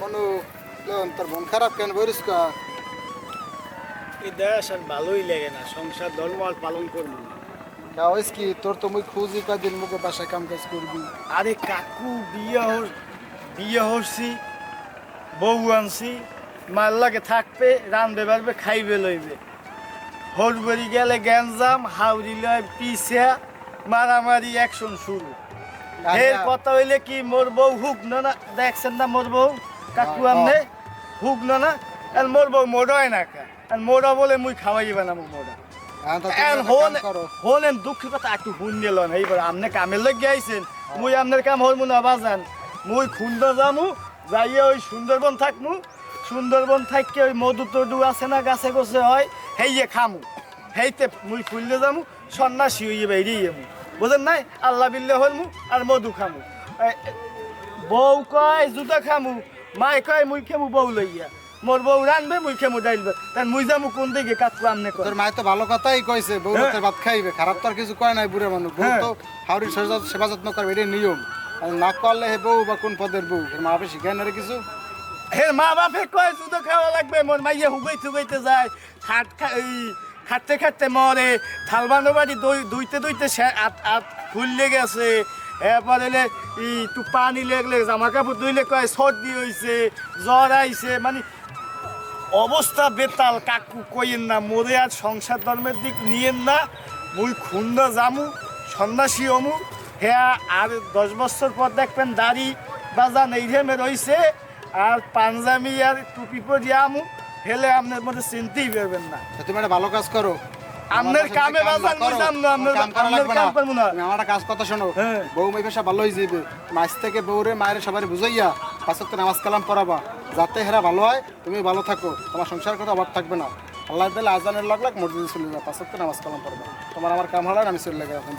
মনু তোর মন খারাপ কেন বলিস এই দেশ আর ভালোই লাগে না সংসার ধর্ম আর পালন করব কি তোর তো মুই খুঁজি কদিন মুখে বাসায় কাম কাজ করবি। আরে কাকু বিয়ে হর বিয়ে হরছি বউ আনছি মার লাগে থাকবে রান্ধবে পারবে খাইবে লইবে। হরবরি গেলে গ্যাঞ্জাম হাউরি লয় পিসা মারামারি অ্যাকশন শুরু। এর কথা হইলে কি মোর বউ হুক না না? দেখছেন না মোর বউ? কাকু আমনে? হুক না না? আর মোর বউ মোড়ায় না আর মোড়া বলে মুই খাওয়াইবে না মোর মোড়া। কাম হলেন দুঃখের কথা একটু এইবার লোক মুই আপনার কাম হরমু না বাজান। মুই খুন্দ যামু যাইয়ে ওই সুন্দরবন থাকমু। সুন্দরবন থাককে ওই মধু টধু আছে না গাছে গোছে হয় হেইয়ে খামু। হেইতে মুই খুললে যামু সন্ন্যাসী হইয়ে বেরিয়ে যামু। বুঝেন নাই? আল্লাহ বিল্লে হলমু আর মধু খামু। বউ কয় জুতা খামু। মাই কয় মুই খেমু বউ লইয়া। মোর বউ রানবে মুই খেমু ডাইলবে তাই মুই যামু কোন দিকে কাকু আমনে কয়। তোর মায় তো ভালো কথাই কইছে বউ হ্যাঁ। রাতের ভাত খাইবে। খারাপ তো আর কিছু কয় নাই বুড়ে মানুষ। বউ হ্যাঁ। তো হাউরির সেবা সেবা যত্ন করবে এটাই নিয়ম। আর না করলে হে বউ বা কোন পদের বউ? এর মা বাপে শিখায় না কিছু? হে মা বাপে কয় শুধু খাওয়া লাগবে। মোর মাইয়া হুগাই থুগাইতে যায়। খাট খা খাটতে খাটতে মরে। থালবানো বাড়ি দই দুইতে দুইতে আত আত ফুললে গেছে। এরপর এলে তু পানি লেগলে জামা কাপড় ধুইলে কয় সর্দি হইছে, জ্বর আইছে। মানে অবস্থা বেতাল, কাকু কইেন না, মোরে আর সংসার ধর্মের দিক নিয়েন না। মুই খুন্দ জামু, সন্ন্যাসী অমু। হ্যাঁ আর দশ বছর পর দেখবেন দাড়ি বাজান এই রইছে। আর পাঞ্জাবি আর টুপি পরি আমু। হেলে আপনার মধ্যে চিনতেই পারবেন না। তা তুমি একটা ভালো কাজ করো। আপনার আমার কামে কাম বাজান করো, না, আপনার- কাম করা লাগবে না। তুমি আমার কাজ কথা শোনো। হ্যাঁ। বউ মেয়ে পেশা ভালো যাবে মাছ থেকে বউরে মায়ের সবাই বুঝাইয়া পাঁচক নামাজ কালাম পড়াবা। যাতে হেরা ভালো হয় তুমি ভালো থাকো। তোমার সংসার কথা অভাব থাকবে না। আল্লাহ আজানের লাগ লাগ মসজিদে চলে যাও পাঁচক নামাজ কালাম পড়বা। তোমার আমার কাম হলো আমি চলে গেলাম